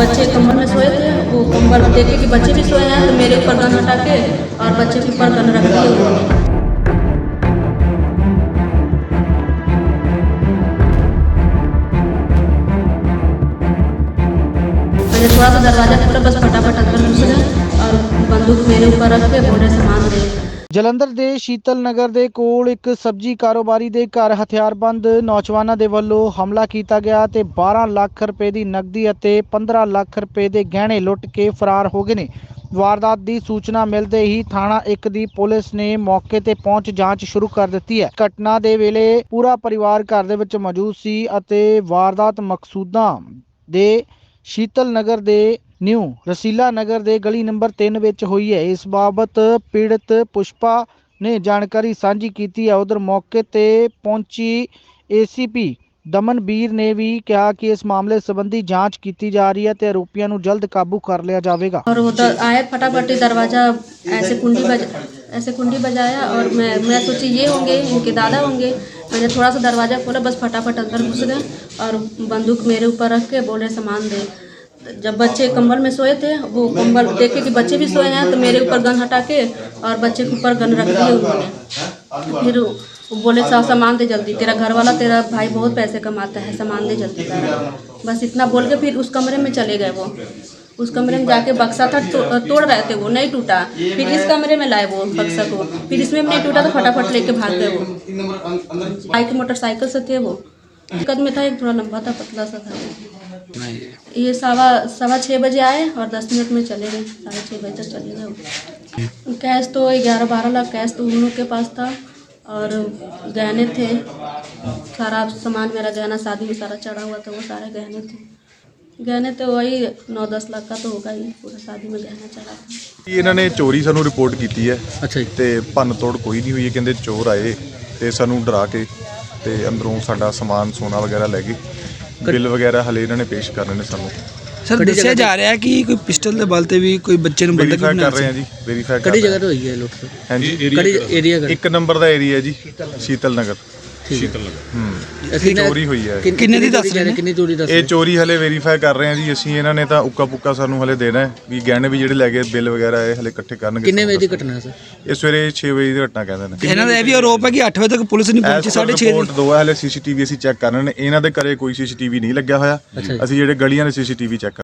बच्चे कमर में सोए थे, वो कंबल देखे कि बच्चे भी सोए हैं तो मेरे ऊपर गन हटा के और बच्चे के ऊपर गन रख दिए। मैंने थोड़ा सा दरवाज़ा खोला, बस फटाफट अंदर घुस गए और बंदूक मेरे ऊपर रख के बोले सामान दे ਜਲੰਧਰ ਦੇ ਸ਼ੀਤਲ ਨਗਰ ਦੇ ਕੋਲ ਇੱਕ ਸਬਜ਼ੀ ਕਾਰੋਬਾਰੀ ਦੇ ਘਰ ਹਥਿਆਰਬੰਦ ਨੌਜਵਾਨਾਂ ਦੇ ਵੱਲੋਂ ਹਮਲਾ ਕੀਤਾ ਗਿਆ ਤੇ 12 ਲੱਖ ਰੁਪਏ ਦੀ ਨਕਦੀ ਅਤੇ 15 ਲੱਖ ਰੁਪਏ ਦੇ ਗਹਿਣੇ ਲੁੱਟ ਕੇ ਫਰਾਰ ਹੋ ਗਏ ਨੇ। ਵਾਰਦਾਤ ਦੀ ਸੂਚਨਾ ਮਿਲਦੇ ਹੀ ਥਾਣਾ 1 ਦੀ ਪੁਲਿਸ ਨੇ ਮੌਕੇ ਤੇ ਪਹੁੰਚ ਜਾਂਚ ਸ਼ੁਰੂ ਕਰ ਦਿੱਤੀ ਹੈ। ਘਟਨਾ ਦੇ ਵੇਲੇ ਪੂਰਾ ਪਰਿਵਾਰ ਘਰ ਦੇ ਵਿੱਚ ਮੌਜੂਦ ਸੀ ਅਤੇ ਵਾਰਦਾਤ ਮਕਸੂਦਾਂ ਦੇ ਸ਼ੀਤਲ ਨਗਰ ਦੇ ਨਿਊ ਰਸੀਲਾ ਨਗਰ ਦੇ ਗਲੀ ਨੰਬਰ 3 ਵਿੱਚ ਹੋਈ ਹੈ ਇਸ ਬਾਬਤ ਪੀੜਤ ਪੁਸ਼ਪਾ ਨੇ ਜਾਣਕਾਰੀ ਸਾਂਝੀ ਕੀਤੀ ਹੈ ਉਧਰ ਮੌਕੇ ਤੇ ਪਹੁੰਚੀ ਏਸੀਪੀ ਦਮਨਬੀਰ ਨੇ ਵੀ ਕਿਹਾ ਕਿ ਇਸ ਮਾਮਲੇ ਸੰਬੰਧੀ ਜਾਂਚ ਕੀਤੀ ਜਾ ਰਹੀ ਹੈ ਤੇ ਆਰੋਪੀਆਂ ਨੂੰ ਜਲਦ ਕਾਬੂ ਕਰ ਲਿਆ ਜਾਵੇਗਾ और वो द- आए फटाफट ही दरवाज़ा ऐसे कुंडी बज ऐसे कुंडी बजाया और मैं मैं सोची ये होंगे इनके दादा होंगे मैंने थोड़ा सा दरवाज़ा खोला बस फटाफट अंदर घुस गए और बंदूक मेरे ऊपर रख के बोले सामान दे जब बच्चे कंबल में सोए थे वो कंबल देखे कि बच्चे भी सोए हैं तो मेरे ऊपर गन हटा के और बच्चे के ऊपर गन रख दिए उन्होंने। फिर वो बोले सा सामान दे जल्दी तेरा घर वाला तेरा भाई बहुत पैसे कमाता है सामान दे जल्दी बस इतना बोल के फिर उस कमरे में चले गए वो। उस कमरे में जाके बक्सा था तो, तोड़ रहे थे वो नहीं टूटा। फिर इस कमरे में लाए वो बक्सा को। फिर इसमें नहीं टूटा तो फटाफट लेके भाग गए वो। बाइक मोटरसाइकिल से थे वो। कद में था एक थोड़ा लंबा था पतला सा था। वो। ये सवा सवा छः बजे आए और दस मिनट में चले गए साढ़े छः बजे तक चले गए वो। कैश तो ग्यारह बारह लाख कैश तो उन लोग के पास था और गहने थे सारा सामान मेरा गहना शादी में सारा चढ़ा हुआ था वो सारे गहने थे गहने तो वही नौ दस लाख का तो होगा ही पूरा शादी में गहना चढ़ा था ਇਹਨਾਂ ਨੇ ਚੋਰੀ ਸਾਨੂੰ ਰਿਪੋਰਟ ਕੀਤੀ ਹੈ ਅੱਛਾ ਜੀ ਤੇ ਭੰਨ ਤੋੜ ਕੋਈ ਨਹੀਂ ਹੋਈ ਇਹ ਕਹਿੰਦੇ ਚੋਰ ਆਏ ਤੇ ਸਾਨੂੰ ਡਰਾ ਕੇ ਤੇ ਅੰਦਰੋਂ ਸਾਡਾ ਸਮਾਨ ਸੋਨਾ ਵਗੈਰਾ ਲੈ ਗਏ ਬਿੱਲ ਵਗੈਰਾ ਹਲੇ ਇਹਨਾਂ ਨੇ ਪੇਸ਼ ਕਰਨੇ ਨੇ ਸਾਨੂੰ। ਸਰ ਦੱਸਿਆ ਜਾ ਰਿਹਾ ਹੈ ਕਿ ਕੋਈ ਪਿਸਟਲ ਦੇ ਬਲ ਤੇ ਵੀ ਕੋਈ ਬੱਚੇ ਨੂੰ ਬੰਦਕ ਵੈਰੀਫਾਈ ਬਣਾ ਕਰ ਰਹੇ ਹਾਂ ਜੀ ਵੈਰੀਫਾਈ ਕਰ ਕਿਹੜੀ ਰਹੇ ਜਗ੍ਹਾ ਤੇ ਹੋਈ ਹੈ ਲੁੱਟ ਹਾਂ ਹਾਂਜੀ। ਕਿਹੜੀ ਏਰੀਆ ਕਰ ਇੱਕ ਨੰਬਰ ਦਾ ਏਰੀਆ ਜੀ ਸ਼ੀਤਲ ਨਗਰ। ਸ਼ੀਤਲ ਹੂੰ। ਅਸੀਂ ਚੋਰੀ ਹੋਈ ਹੈ। ਕਿੰਨ- ਕਿੰਨੇ ਦੀ ਦੱਸ ਰਹੇ ਨੇ? ਕਿੰਨੀ ਚੋਰੀ ਦੱਸ ਇਹ ਚੋਰੀ ਹਲੇ ਵੈਰੀਫਾਈ ਕਰ ਰਹੇ ਹਾਂ ਜੀ। ਅਸੀਂ ਇਹਨਾਂ ਨੇ ਤਾਂ ਉੱਕਾ ਪੁੱਕਾ ਸਾਨੂੰ ਹਲੇ ਦੇਣਾ ਹੈ ਵੀ ਗਹਿਣੇ ਵੀ ਜਿਹੜੇ ਲੈ ਗਏ ਬਿੱਲ ਵਗੈਰਾ ਇਹ ਹਲੇ ਇਕੱਠੇ ਕਰਨਗੇ ਕਿੰਨੇ ਵਜੇ ਦੀ ਘਟਨਾ ਹੈ ਸਰ? ਇਹ ਸਵੇਰੇ 6 ਵਜੇ ਦੀ ਘਟਨਾ ਕਹਿੰਦੇ ਨੇ। ਇਹਨਾਂ ਦਾ ਇਹ ਵੀ ਆਰੋਪ ਹੈ ਕਿ 8 ਵਜੇ ਤੱਕ ਪੁਲਿਸ ਨਹੀਂ ਪਹੁੰਚੀ 6:30 ਰਿਪੋਰਟ ਦੋ। ਹੈ ਹਲੇ ਸੀਸੀਟੀਵੀ ਅਸੀਂ ਚੈੱਕ ਕਰ ਰਹੇ ਨੇ। ਇਹਨਾਂ ਦੇ ਘਰੇ ਕੋਈ ਸੀਸੀਟੀਵੀ ਨਹੀਂ ਲੱਗਿਆ ਹੋਇਆ। ਅਸੀਂ ਜਿਹੜੇ ਗਲੀਆਂ ਦੇ ਸੀਸੀਟੀਵੀ ਚੈੱਕ